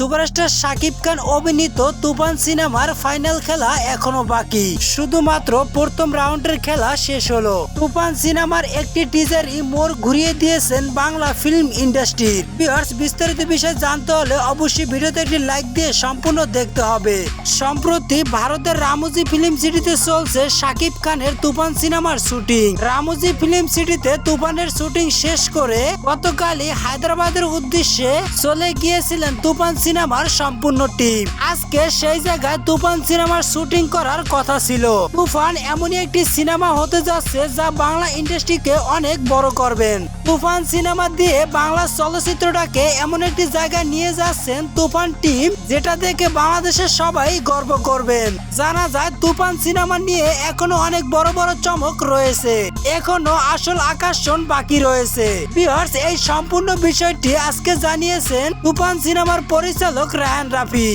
Superstar Shakib Khan অভিনীত তুফান সিনেমার final খেলা এখনও বাকি। শুধুমাত্র প্রথম রাউন্ডের খেলা শেষ হলো। তুফান সিনেমার একটি টিজারই মোড় ঘুরিয়ে দিয়েছেন বাংলা ফিল্ম ইন্ডাস্ট্রির। ভিউয়ার্স, বিস্তারিত বিষয় জানতে হলে অবশ্যই ভিডিওতে একটি লাইক দিয়ে সম্পূর্ণ দেখতে হবে। সম্প্রতি ভারতের রামুজি ফিল্ম সিটিতে চলছে শাকিব খানের তুফান সিনেমার শুটিং। রামুজি ফিল্ম সিটিতে তুফানের শুটিং শেষ করে গতকালই হায়দ্রাবাদের উদ্দেশ্যে চলে গিয়েছিলেন তুফান সিনেমার সম্পূর্ণ টিম। আজকে সেই জায়গায় তুফান সিনেমার শুটিং করার কথা ছিল। তুফান এমনই একটি সিনেমা হতে যাচ্ছে যা বাংলা ইন্ডাস্ট্রিকে অনেক বড় করবেন। তুফান সিনেমা দিয়ে বাংলা চলচ্চিত্রটাকে এমন একটি জায়গায় নিয়ে যাচ্ছেন তুফান টিম, যেটা দেখে বাংলাদেশের সবাই গর্ব করবেন। জানা যায় তুফান সিনেমা নিয়ে এখনও অনেক বড় বড় চমক রয়েছে। এখনও আসল আকর্ষণ বাকি রয়েছে। এই সম্পূর্ণ বিষয়টি আজকে জানিয়েছেন তুফান সিনেমার পরিচালক রায়ান রাফি।